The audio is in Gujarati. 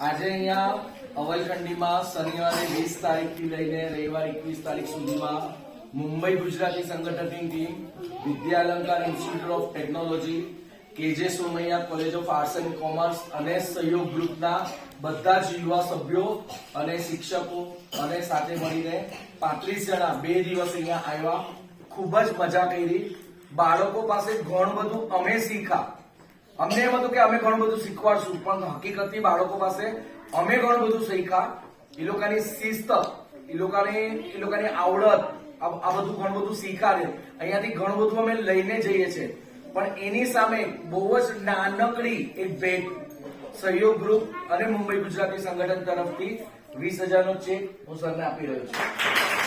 આજે અહીંયા અવલખંડીમાં શનિવારે વીસ તારીખથી લઈને રવિવાર એકવીસ તારીખ સુધીમાં મુંબઈ ગુજરાતી સંગઠનની team, Vidyalankar institute of technology, KJ Somaiya college of arts and commerce અને સહયોગ ગ્રુપના બધા જ યુવા સભ્યો અને શિક્ષકો અને સાથે મળીને પાંત્રીસ જણા બે દિવસ અહીંયા આવ્યા. ખૂબ જ મજા કરી. બાળકો પાસે ઘણું બધું અમે શીખા. અમને એમ હતું કે અમે ઘણું બધું શીખવાડશું, પણ હકીકતથી બાળકો પાસે અમે ઘણું બધું શીખ્યા એ લોકોની શિસ્ત, એ લોકોની એ લોકોની આવડત, આ બધું ઘણું બધું શીખાડે અહીંયાથી ઘણું બધું અમે લઈને જઈએ છીએ. પણ એની સામે બહુ જ નાનકડી એક ભેટ. સહયોગ ગ્રુપ અને મુંબઈ ગુજરાતી સંગઠન તરફથી વીસ હજારનો ચેક હું સરને આપી રહ્યો છું.